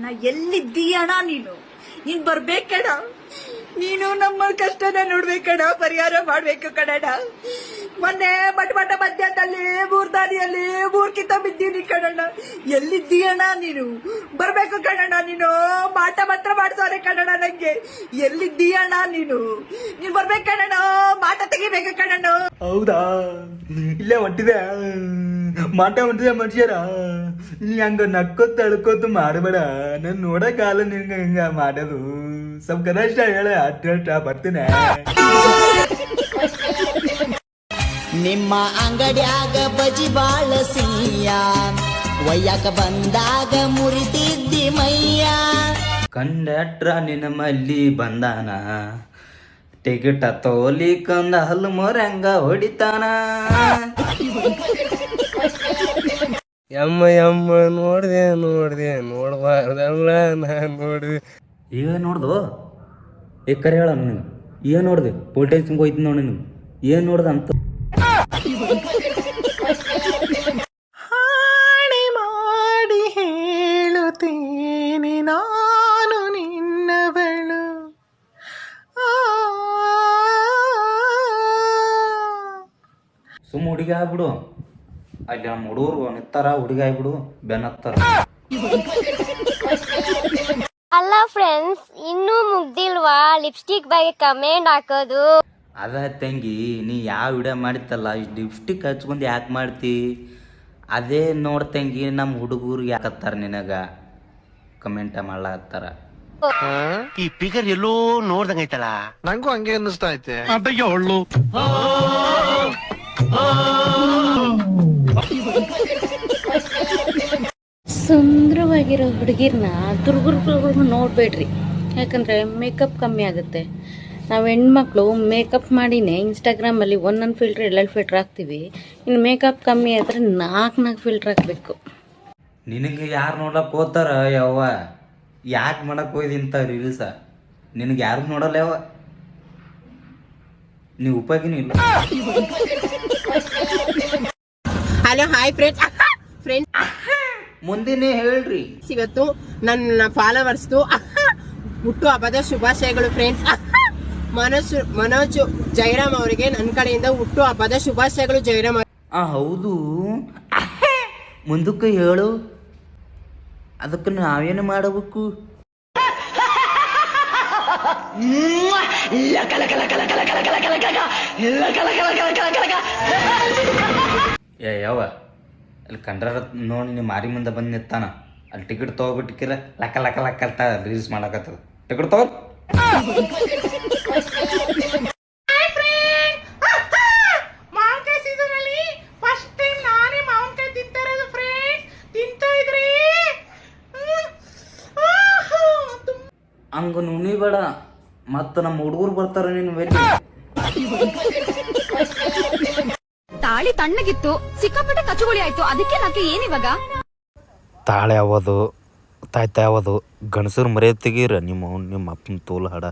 ನಾ ಎಲ್ಲಿದ್ದೀಯಣ ನೀನು? ನೀನ್ ಬರ್ಬೇಕಣ ನೀನು ನಮ್ಮ ಕಷ್ಟನ ನೋಡ್ಬೇಕಣ ಪರಿಹಾರ ಮಾಡ್ಬೇಕು ಕಣಣ ಮೊನ್ನೆ ಬಟ್ ಬಟ ಮಧ್ಯದಲ್ಲಿ ಮೂರ್ದಾರಿಯಲ್ಲಿ ಮೂರ್ಕಿತ ಬಿದ್ದೀನಿ ಕಣಣ್ಣ. ಎಲ್ಲಿದ್ದೀಯಣ್ಣ ನೀನು? ಬರ್ಬೇಕು ಕಣಣ್ಣ ನೀನು? ಮಾಟ ಮಾತ್ರ ಮಾಡ್ಸೋರೆ ಕಣಣ್ಣ ನಂಗೆ. ಎಲ್ಲಿದ್ದೀಯಣ್ಣ ನೀನು? ನೀನ್ ಬರ್ಬೇಕು ಕಣಣ್ಣ? ಮಾಟ ತೆಗಿಬೇಕು ಕಣಣ್ಣ. ಹೌದಾ? ಇಲ್ಲೇ ಹೊಟ್ಟಿದೆ ಮಾಟ ಹೊಂಟಿದೆ ಮನುಷ್ಯರ. ನೀ ಹಂಗ ನಕ್ಕೋತ್ ಮಾಡಬೇಡ ನಾನು ನೋಡಕ್ಕಾಗಲ್ಲ ನಿನ್ಗೆ ಹಿಂಗ ಮಾಡೋದು. ಸ್ವಲ್ಪ ಕನಿಷ್ಠ ಹೇಳ ಅಡ್ಡ ಬರ್ತೀನಿ. ನಿಮ್ಮ ಅಂಗಡಿಯಾಗ ಬಜಿ ಬಾಳ ಸಿಹಿಯ. ಒಯ್ಯಾಕ ಬಂದಾಗ ಮುರಿತಿದ್ದಿ ಮೈಯ. ಕಂಡಟ್ರ ನಿನ್ನ ಮಲ್ಲಿ ಬಂದಾನ. ಟಿಕೆಟ್ ತೋಲಿಕಂದ ಹಲ್ಲು ಮೊರಂಗ ಹೊಡಿತಾನ. ಎಮ್ಮ ಎಮ್ಮ ನೋಡ್ದೆ ನೋಡ್ದೆ ನೋಡ್ಬಾರ್ದಲ್ಲ ನಾನು ನೋಡ್ದೆ. ಈಗ ನೋಡ್ದು? ಏ ಕರೆ ಹೇಳ ನಿಮ್ಗೆ ಏನ್ ನೋಡ್ದೆ? ಪೊಲಿಟೆನ್ಸಿಂಗ್ ಹೋಯ್ತು ನೋಡಿ ನಿಮ್ಗೆ ಏನ್ ನೋಡ್ದೆ ಅಂತ. ಹಾಡಿ ಮಾಡಿ ಹೇಳುತ್ತೇನೆ ನಾನು ನಿನ್ನವಳು. ಸುಮ್ಮ ಹುಡುಗಿ ಆಗ್ಬಿಡು. ಅಲ್ಲಿ ನಮ್ಮ ಹುಡುಗರು ನಿತ್ತಾರ ಹುಡುಗಿ ಆಗ್ಬಿಡು ಬೆನ್ ಹತ್ತಾರ ಅಲ್ಲ ಫ್ರೆಂಡ್ಸ್ ಇನ್ನೂ ಮುಗ್ದಿಲ್ವಾ? ಲಿಪ್ಸ್ಟಿಕ್ ಬಗ್ಗೆ ಕಮೆಂಟ್ ಹಾಕೋದು. ಅದ ತಂಗಿ ನೀ ಯಾವ ವಿಡಿಯೋ ಮಾಡಿತ್ತಲ್ಲ? ಇಷ್ಟು ಲಿಪ್ಸ್ಟಿಕ್ ಹಚ್ಕೊಂಡು ಯಾಕೆ ಮಾಡ್ತಿ? ಅದೇ ನೋಡ್ ತಂಗಿ ನಮ್ಮ ಹುಡುಗರಿಗೆ ಯಾಕತ್ತಾರ ನಿನಗ? ಕಮೆಂಟ ಮಾಡ್ಲಾಕತ್ತಾರ ಈ ಫಿಗರ್ ಎಲ್ಲೋ ನೋಡ್ದಂಗ ಐತಲ್ಲ? ನಂಗೂ ಹಂಗೆ ಅನ್ನಿಸ್ತಾ ಐತೆ. ಸುಂದರವಾಗಿರೋ ಹುಡುಗಿರನ್ನ ದುರ್ಗುರುಗಳು ನೋಡಬೇಡ್ರಿ. ಯಾಕಂದರೆ ಮೇಕಪ್ ಕಮ್ಮಿ ಆಗುತ್ತೆ. ನಾವು ಹೆಣ್ಮಕ್ಳು ಮೇಕಪ್ ಮಾಡಿನೇ ಇನ್ಸ್ಟಾಗ್ರಾಮಲ್ಲಿ ಒಂದೊಂದು ಫಿಲ್ಟ್ರ್ ಎಲ್ಲೆಲ್ಲಿ ಫಿಲ್ಟ್ರ್ ಹಾಕ್ತೀವಿ. ಇನ್ನು ಮೇಕಪ್ ಕಮ್ಮಿ ಆದರೆ ನಾಲ್ಕು ನಾಲ್ಕು ಫಿಲ್ಟ್ರ್ ಹಾಕಬೇಕು. ನಿನಗೆ ಯಾರು ನೋಡಕ್ಕೆ ಹೋಗ್ತಾರ ಯವ್ವ? ಯಾಕೆ ಮಾಡಕ್ಕೆ ಹೋಯ್ದು ಇಂಥ ರೀಲ್ಸ ನಿನಗೆ ಯಾರು ನೋಡಲ್ಲ ಯಾವ ನೀವು ಉಪಯೋಗಿನೂ ಇಲ್ಲ. ಹಲೋ ಹಾಯ್ ಫ್ರೆಂಡ್ಸ್ ಫ್ರೆಂಡ್ಸ್ ಮುಂದಿನ ಹೇಳ್ರಿ ಇವತ್ತು ನನ್ನ ಫಾಲೋವರ್ಸ್ದು ಹುಟ್ಟು ಹಬ್ಬದ ಶುಭಾಶಯಗಳು ಫ್ರೆಂಡ್ಸ್ ಮನೋಜ್ ಮನೋಜ್ ಜೈರಾಮ್ ಅವರಿಗೆ ನನ್ನ ಕಡೆಯಿಂದ ಹುಟ್ಟು ಹಬ್ಬದ ಶುಭಾಶಯಗಳು ಜೈರಾಮ್. ಆ ಹೌದು ಮುಂದಕ್ಕೆ ಹೇಳು ಅದಕ್ಕೆ ನಾವೇನು ಮಾಡಬೇಕು ಯಾವ ಅಲ್ಲಿ ಕಂಡ್ರ ನೋಡಿ ನೀವು ಮಾರಿ ಮುಂದೆ ಬಂದು ನಿತ್ತಾನ ಅಲ್ಲಿ ಟಿಕೆಟ್ ತೊಗೊಬಿಟ್ಟಿರ ಲಕ್ಕ ಲಕ್ಕ ಲಕ್ಕ ಅಂತ ರೀಲ್ಸ್ ಮಾಡಕತ್ತದ. ಟಿಕೆಟ್ ತಗೋ. ಹಂಗ ನುಣಿಬೇಡ ಮತ್ತು ನಮ್ಮ ಹುಡುಗರು ಬರ್ತಾರ ನೀನು ವೆಲ್ಲಿ ತಾಳಿ ತಣ್ಣಗಿತ್ತು, ಸಿಕ್ಕಾಪಟ್ಟೆ ಕಚ್ಚುಗುಳಿ ಆಯ್ತು. ಅದಕ್ಕೆ ನಾಕೆ ಏನಿವಾಗ? ತಾಳೆ ಯಾವುದು ತಾಯ್ತ ಯಾವುದು ಗಣಸರು ಮರೆಯ ತೆಗೀರ ನಿಮ್ಮ ನಿಮ್ಮ ಅಪ್ಪನ ತೋಲ್ ಹಾಡ.